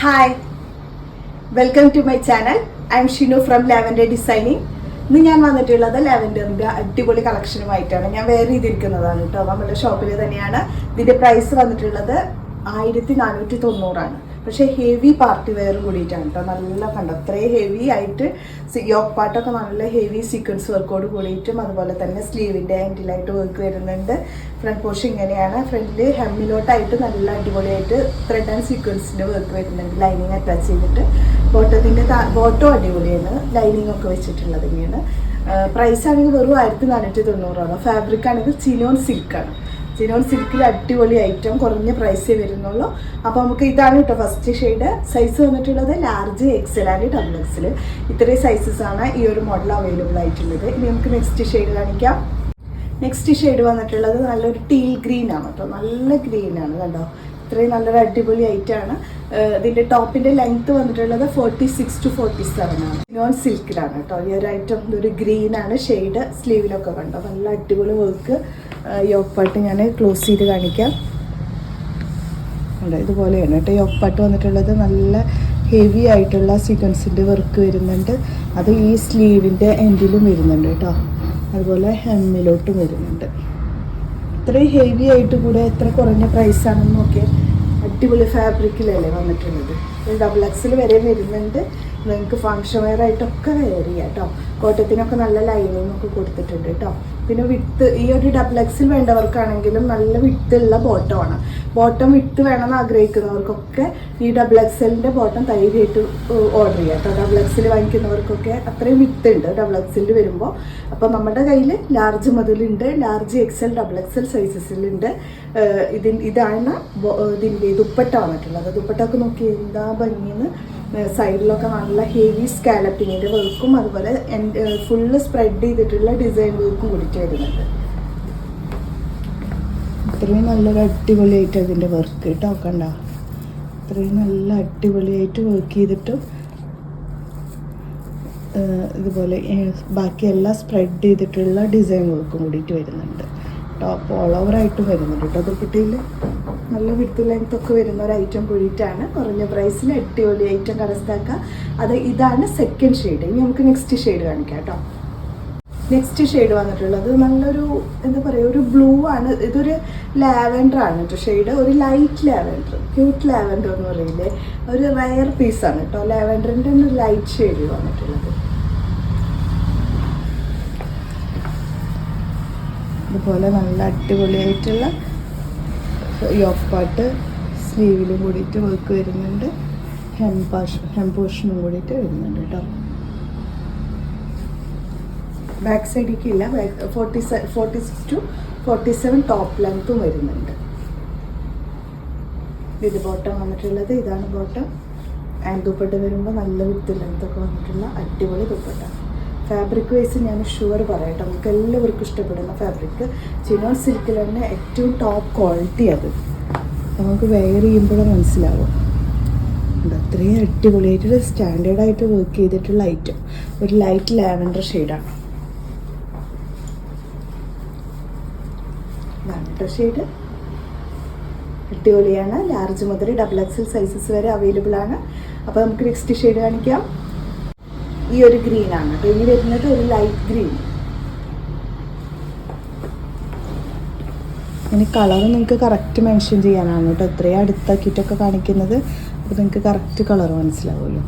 Hi welcome to my channel I am Shinu from lavender designing ഇന്ന് ഞാൻ വന്നിട്ടുള്ളത് ലാവൻഡറിന്റെ അടിപൊളി കളക്ഷനുമായിട്ടാണ് ഞാൻ വേറെ ചെയ്തിരിക്കുന്നതാണ് കേട്ടോ. നമ്മുടെ ഷോപ്പിൽ തന്നെയാണ്. ഇതിന്റെ പ്രൈസ് വന്നിട്ടുള്ളത് ആയിരത്തി നാനൂറ്റി തൊണ്ണൂറാണ്. പക്ഷേ ഹെവി പാർട്ടി വെയർ കൂടിയിട്ടാണ് കേട്ടോ നല്ല കണ്ട? അത്രയും ഹെവി ആയിട്ട് യോക്ക് പാട്ടൊക്കെ നല്ല ഹെവി സീക്വൻസ് വർക്കോട് കൂടിയിട്ടും അതുപോലെ തന്നെ സ്ലീവിന്റെ ആന്റിലായിട്ട് വർക്ക് വരുന്നുണ്ട്. ഫ്രണ്ട് പോർഷൻ ഇങ്ങനെയാണ്. ഫ്രണ്ടിൽ ഹെമ്മിലോട്ടായിട്ട് നല്ല അടിപൊളിയായിട്ട് ത്രെഡ് ആൻഡ് സീക്വൻസിന്റെ വർക്ക് വരുന്നുണ്ട്. ലൈനിങ് അറ്റാച്ച് ചെയ്തിട്ട്. ബോട്ടത്തിന്റെ ബോട്ടോ അടിപൊളിയാണ്. ലൈനിങ് ഒക്കെ വെച്ചിട്ടുള്ളത് ഇങ്ങനെയാണ്. പ്രൈസ് ആണെങ്കിൽ വെറും ആയിരത്തി നാനൂറ്റി തൊണ്ണൂറാണ് ഫാബ്രിക് ആണെങ്കിൽ ചിനോൺ സിൽക്കാണ് ചിനോൺ സിൽക്കിൽ അടിപൊളി ഐറ്റം കുറഞ്ഞ പ്രൈസേ വരുന്നുള്ളൂ. അപ്പോൾ നമുക്ക് ഇതാണ് കേട്ടോ ഫസ്റ്റ് ഷെയ്ഡ് സൈസ് വന്നിട്ടുള്ളത് large XL and double XL ഇത്രയും സൈസസ് ആണ് ഈ ഒരു മോഡൽ അവൈലബിൾ ആയിട്ടുള്ളത്. ഇനി നമുക്ക് നെക്സ്റ്റ് ഷെയ്ഡ് കാണിക്കാം. നെക്സ്റ്റ് ഷെയ്ഡ് വന്നിട്ടുള്ളത് നല്ലൊരു ടീൽ ഗ്രീൻ ആണ് കേട്ടോ നല്ല ഗ്രീൻ ആണ് കണ്ടോ? ഇത്രയും നല്ലൊരു അടിപൊളി ഐറ്റമാണ് ഇതിന്റെ ടോപ്പിന്റെ ലെങ്ത്ത് വന്നിട്ടുള്ളത് forty six to forty seven ആണ്. നോൺ സിൽക്കിലാണ് കേട്ടോ ഈ ഒരു ഐറ്റം ഒരു ഗ്രീൻ ആണ് ഷെയ്ഡ് സ്ലീവിലൊക്കെ കണ്ടോ? നല്ല അടിപൊളി വർക്ക് യോപ്പാട്ട് ഞാൻ ക്ലോസ് ചെയ്ത് കാണിക്കാം. ഉണ്ട് ഇതുപോലെയാണ് കേട്ടോ. യോക്പാട്ട് വന്നിട്ടുള്ളത് നല്ല ഹെവി ആയിട്ടുള്ള സീക്വൻസിന്റെ വർക്ക് വരുന്നുണ്ട്. അത് ഈ സ്ലീവിന്റെ എൻഡിലും വരുന്നുണ്ട് കേട്ടോ. അതുപോലെ ഹെമ്മിലോട്ടും വരുന്നുണ്ട്. ഇത്രയും ഹെവി ആയിട്ട് കൂടെ എത്ര കുറഞ്ഞ പ്രൈസാണെന്ന് നോക്കിയാൽ അടിപൊളി ഫാബ്രിക്കിലല്ലേ വന്നിട്ടുള്ളത്. ഡബിൾ എക്സിൽ വരെ വരുന്നുണ്ട്. നിങ്ങൾക്ക് ഫങ്ഷൻ വെയർ ആയിട്ടൊക്കെ വെയർ ചെയ്യാം കേട്ടോ. കോട്ടത്തിനൊക്കെ നല്ല ലൈനിങ്ങൊക്കെ കൊടുത്തിട്ടുണ്ട് കേട്ടോ. പിന്നെ വിത്ത് ഈ ഒരു ഡബിൾ എക്സിൽ വേണ്ടവർക്കാണെങ്കിലും നല്ല വിത്തുള്ള ബോട്ടമാണ്. ബോട്ടം വിത്ത് വേണമെന്ന് ആഗ്രഹിക്കുന്നവർക്കൊക്കെ ഈ ഡബിൾ എക്സലിന്റെ ബോട്ടം ധൈര്യമായിട്ട് ഓർഡർ ചെയ്യാം കേട്ടോ. ഡബിൾ എക്സിൽ വാങ്ങിക്കുന്നവർക്കൊക്കെ അത്രയും വിത്ത് ഉണ്ട് ഡബിൾ എക്സിൽ വരുമ്പോൾ അപ്പോൾ നമ്മുടെ കയ്യിൽ ലാർജ് മുതലുണ്ട് ലാർജ് എക്സൽ ഡബിൾ എക്സൽ സൈസസിലുണ്ട് ഇതിൻ ഇതാണ് ഇതിന്റെ ദുപ്പട്ട വന്നിട്ടുള്ളത്. ദുപ്പട്ടൊക്കെ നോക്കി എന്താ ഭംഗിന്ന്? സൈഡിലൊക്കെ നല്ല ഹെവി സ്കാലപ്പിങ്ങിന്റെ വർക്കും അതുപോലെ ഫുള്ള് സ്പ്രെഡ് ചെയ്തിട്ടുള്ള ഡിസൈൻ വർക്കും കൂടിയിട്ട് വരുന്നുണ്ട്. ഇത്രയും നല്ലൊരു അടിപൊളിയായിട്ട് അതിന്റെ വർക്ക് കേട്ടോ കണ്ട? ഇത്രയും നല്ല അടിപൊളിയായിട്ട് വർക്ക് ചെയ്തിട്ടും ഇതുപോലെ ബാക്കി എല്ലാം സ്പ്രെഡ് ചെയ്തിട്ടുള്ള ഡിസൈൻ വർക്കും കൂടിയിട്ട് വരുന്നുണ്ട്. ടോപ്പ് ഓൾ ഓവർ ആയിട്ട് വരുന്നുണ്ട് കേട്ടോ ദുപ്പട്ടയിൽ നല്ല വിത്ത് ലെങ്ത് ഒക്കെ വരുന്ന ഒരു ഐറ്റം കൂടിയിട്ടാണ്. കുറഞ്ഞ പ്രൈസിൽ അടിപൊളി ഐറ്റം കരസ്ഥാക്കുക അത് ഇതാണ് സെക്കൻഡ് ഷെയ്ഡ് ഇനി നമുക്ക് നെക്സ്റ്റ് ഷെയ്ഡ് കാണിക്കാം കേട്ടോ. നെക്സ്റ്റ് ഷെയ്ഡ് വന്നിട്ടുള്ളത് നല്ലൊരു എന്താ പറയുക ഒരു ബ്ലൂ ആണ്. ഇതൊരു ലാവൻഡർ ആണ് കേട്ടോ ഷെയ്ഡ് ഒരു ലൈറ്റ് ലാവൻഡർ ക്യൂട്ട് ലാവൻഡർ എന്ന് പറയില്ലേ? ഒരു റയർ പീസാണ് കേട്ടോ. ലാവൻഡറിന്റെ ഒരു ലൈറ്റ് ഷെയ്ഡ് വന്നിട്ടുള്ളത്. അതുപോലെ നല്ല അടിപൊളിയായിട്ടുള്ള യോക്ക് പാട്ട് സ്ലീവിലും കൂടിയിട്ട് വർക്ക് വരുന്നുണ്ട്. ഹെം പാഷ് ഹെം പോർഷനും കൂടിയിട്ട് വരുന്നുണ്ട് കേട്ടോ ബാക്ക് സൈഡിലേക്ക് ഇല്ല. Forty forty six to forty seven top ലെങ്ത്തും വരുന്നുണ്ട്. ഇത് ബോട്ടം വന്നിട്ടുള്ളത് ഇതാണ് ബോട്ടം ആൻഡ് ദുപ്പട്ട വരുമ്പോൾ നല്ല വിത്ത് ലെങ്ത്തൊക്കെ വന്നിട്ടുള്ള അടിപൊളി ദുപ്പട്ട. ഫാബ്രിക് വൈസ് ഞാൻ ഷുവർ പറയട്ടെ നമുക്ക് എല്ലാവർക്കും ഇഷ്ടപ്പെടുന്ന ഫാബ്രിക് ചിനോൺ സിൽക്കിൽ തന്നെ ഏറ്റവും ടോപ്പ് ക്വാളിറ്റി അത്. നമുക്ക് വെയർ ചെയ്യുമ്പോഴും മനസ്സിലാവും. അത്രയും അടിപൊളിയായിട്ട് സ്റ്റാൻഡേർഡായിട്ട് വർക്ക് ചെയ്തിട്ടുള്ള ഐറ്റം ഒരു ലൈറ്റ് ലാവൻഡർ ഷെയ്ഡാണ് ലാവൻഡർ ഷെയ്ഡ് അടിപൊളിയാണ്. ലാർജ് മുതൽ ഡബിൾ എക്സൽ സൈസസ് വരെ അവൈലബിൾ ആണ്. അപ്പോൾ നമുക്ക് നെക്സ്റ്റ് ഷെയ്ഡ് കാണിക്കാം. ഈ ഒരു ഗ്രീൻ ആണ്. കേട്ടോ ഇനി വരുന്നത് ഒരു ലൈറ്റ് ഗ്രീൻ ഇനി കളർ നിങ്ങൾക്ക് കറക്റ്റ് മെൻഷൻ ചെയ്യാനാണ് കേട്ടോ. എത്രയും അടുത്താക്കിയിട്ടൊക്കെ കാണിക്കുന്നത്. അപ്പോൾ നിങ്ങൾക്ക് കറക്റ്റ് കളർ മനസ്സിലാവുമല്ലോ.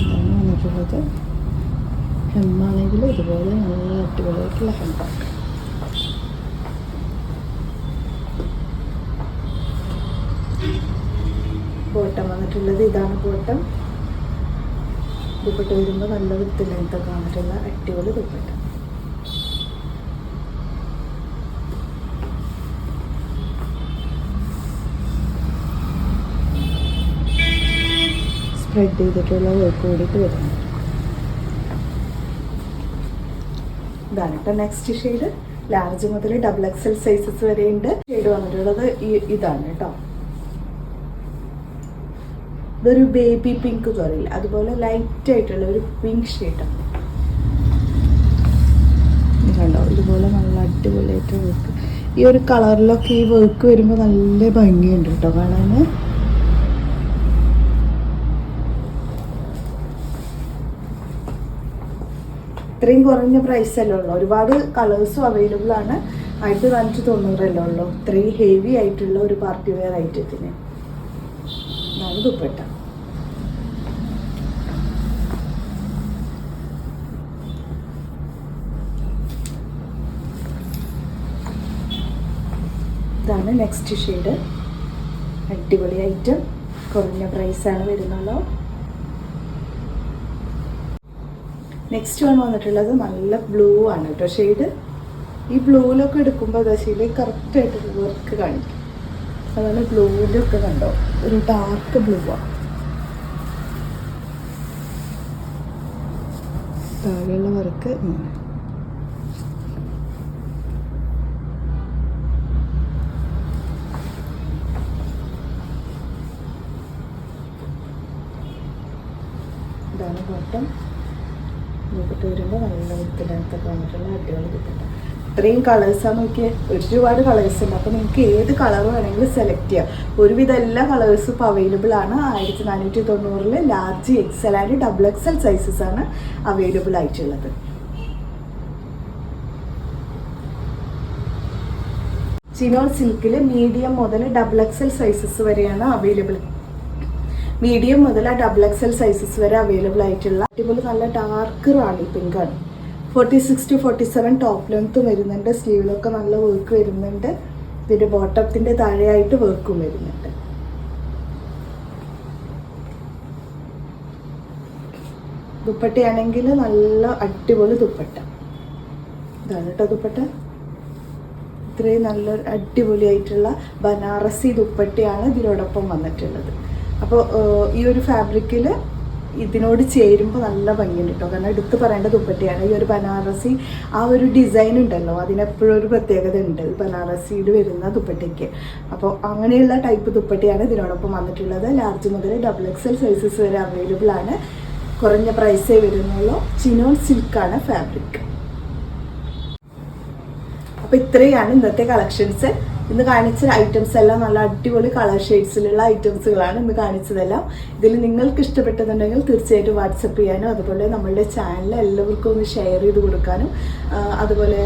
ഇതാണ് വന്നിട്ടുള്ളത്. ഹെമ്മാണെങ്കിൽ ഇതുപോലെ നല്ല അടിപൊളിയായിട്ടുള്ള ഹെമ്പാണ് ബോട്ടം വന്നിട്ടുള്ളത് ഇതാണ് ബോട്ടം ദുപ്പട്ട വരുമ്പോൾ നല്ല വിത്ത് ലെങ്ത്തൊക്കെ വന്നിട്ടുള്ള അടിപൊളി ദുപ്പട്ട സ്പ്രെഡ് ചെയ്തിട്ടുള്ള വർക്ക് കൂടിയിട്ട് വരുന്നു. ഇതാണ് നെക്സ്റ്റ് ഷെയ്ഡ് ലാർജ് മുതൽ ഡബിൾ എക്സൽ സൈസസ് വരെയുണ്ട്. ഷെയ്ഡ് വന്നിട്ടുള്ളത് ഇതാണ് കേട്ടോ. ഇതൊരു ബേബി പിങ്ക് കളറിൽ അതുപോലെ ലൈറ്റ് ആയിട്ടുള്ള ഒരു പിങ്ക് ഷെയ്ഡാണ് കണ്ടോ? ഇതുപോലെ നല്ല അടിപൊളിയായിട്ട് വർക്ക് ഈ ഒരു കളറിലൊക്കെ ഈ വർക്ക് വരുമ്പോൾ നല്ല ഭംഗിയുണ്ട് കേട്ടോ കാണാൻ ഇത്രയും കുറഞ്ഞ പ്രൈസല്ലേ ഉള്ളൂ. ഒരുപാട് കളേഴ്സും അവൈലബിൾ ആണ്. ആയിരത്തി നാനൂറ്റി തൊണ്ണൂറല്ലേ ഉള്ളൂ. ഇത്രയും ഹെവി ആയിട്ടുള്ള ഒരു പാർട്ടി വെയർ ഐറ്റത്തിന് ഇതാണ് ദുപ്പട്ട. ഇതാണ് നെക്സ്റ്റ് ഷെയ്ഡ് അടിപൊളി ഐറ്റം കുറഞ്ഞ പ്രൈസാണ് വരുന്നുള്ളൂ നെക്സ്റ്റ് വൺ വന്നിട്ടുള്ളത് നല്ല ബ്ലൂ ആണ് കേട്ടോ ഷെയ്ഡ് ഈ ബ്ലൂവിലൊക്കെ എടുക്കുമ്പോൾ ദശയിൽ കറക്റ്റായിട്ട് വർക്ക് കാണിക്കും. അതാണ് ബ്ലൂവിലൊക്കെ കണ്ടോ? ഒരു ഡാർക്ക് ബ്ലൂ ആണ് താഴെയുള്ള വർക്ക് ഇങ്ങനെ ഇതാണ് നോക്കിട്ട് വരുമ്പോൾ നല്ല വിത്തിനകത്തൊക്കെ വന്നിട്ടുള്ള അടിപൊളി കിട്ടും ഇത്രയും കളേഴ്സാണ് നോക്കിയേ. ഒരുപാട് കളേഴ്സ് ഉണ്ട്. അപ്പോൾ നിങ്ങൾക്ക് ഏത് കളർ വേണമെങ്കിലും സെലക്ട് ചെയ്യാം. ഒരുവിധം എല്ലാ കളേഴ്സും ഇപ്പോൾ അവൈലബിൾ ആണ്. ആയിരത്തി നാനൂറ്റി തൊണ്ണൂറിൽ large XL and double XL sizes ആണ് അവൈലബിൾ ആയിട്ടുള്ളത്. ചിനോൾ സിൽക്കിൽ മീഡിയം മുതൽ ഡബിൾ എക്സൽ സൈസസ് വരെയാണ് അവൈലബിൾ മീഡിയം മുതൽ ആ ഡബിൾ എക്സ് എൽ സൈസസ് വരെ അവൈലബിൾ ആയിട്ടുള്ള അടിപൊളി നല്ല ഡാർക്ക് റാണി പിങ്ക് ആണ്. Forty six to forty seven top length വരുന്നുണ്ട്. സ്ലീവിലൊക്കെ നല്ല വർക്ക് വരുന്നുണ്ട്. ഇതിന്റെ ബോട്ടത്തിന്റെ താഴെയായിട്ട് വർക്കും വരുന്നുണ്ട്. ദുപ്പട്ടയാണെങ്കിൽ നല്ല അടിപൊളി ദുപ്പട്ട. ഇതാണ് കേട്ടോ ദുപ്പട്ട. ഇത്രയും നല്ല അടിപൊളിയായിട്ടുള്ള ബനാറസി ദുപ്പട്ടയാണ് ഇതിനോടൊപ്പം വന്നിട്ടുള്ളത്. അപ്പോൾ ഈ ഒരു ഫാബ്രിക്കിൽ ഇതിനോട് ചേരുമ്പോൾ നല്ല ഭംഗിയുണ്ട് കേട്ടോ കാരണം എടുത്ത് പറയേണ്ട ദുപ്പട്ടയാണ്. ഈ ഒരു ബനാറസി ആ ഒരു ഡിസൈൻ ഉണ്ടല്ലോ. അതിനെപ്പോഴും ഒരു പ്രത്യേകത ഉണ്ട് ബനാറസിയിൽ വരുന്ന ദുപ്പട്ടയ്ക്ക് അപ്പോൾ അങ്ങനെയുള്ള ടൈപ്പ് ദുപ്പട്ടയാണ് ഇതിനോടൊപ്പം വന്നിട്ടുള്ളത്. ലാർജ് മുതൽ ഡബിൾ എക്സൽ സൈസസ് വരെ അവൈലബിൾ ആണ്. കുറഞ്ഞ പ്രൈസേ വരുന്നുള്ളൂ. ചിനോൺ സിൽക്കാണ് ഫാബ്രിക്. അപ്പോൾ ഇത്രയാണ് ഇന്നത്തെ കളക്ഷൻസ്. ഇന്ന് കാണിച്ച ഐറ്റംസ് എല്ലാം നല്ല അടിപൊളി കളർ ഷെയ്ഡ്സിലുള്ള ഐറ്റംസുകളാണ് ഇന്ന് കാണിച്ചതെല്ലാം. ഇതിൽ നിങ്ങൾക്ക് ഇഷ്ടപ്പെട്ടതുണ്ടെങ്കിൽ തീർച്ചയായിട്ടും വാട്സപ്പ് ചെയ്യാനും അതുപോലെ നമ്മളുടെ ചാനൽ എല്ലാവർക്കും ഒന്ന് ഷെയർ ചെയ്ത് കൊടുക്കാനും. അതുപോലെ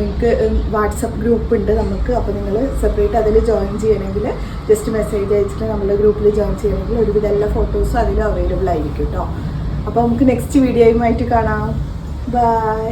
നിങ്ങൾക്ക് വാട്സപ്പ് ഗ്രൂപ്പ് ഉണ്ട് നമുക്ക്. അപ്പോൾ നിങ്ങൾ സെപ്പറേറ്റ് അതിൽ ജോയിൻ ചെയ്യണമെങ്കിൽ ജസ്റ്റ് മെസ്സേജ് അയച്ചിട്ട് നമ്മുടെ ഗ്രൂപ്പിൽ ജോയിൻ ചെയ്യണമെങ്കിൽ ഒരുവിധ എല്ലാ ഫോട്ടോസും അതിൽ അവൈലബിൾ ആയിരിക്കും കേട്ടോ അപ്പോൾ നമുക്ക് നെക്സ്റ്റ് വീഡിയോയുമായിട്ട് കാണാം. ബൈ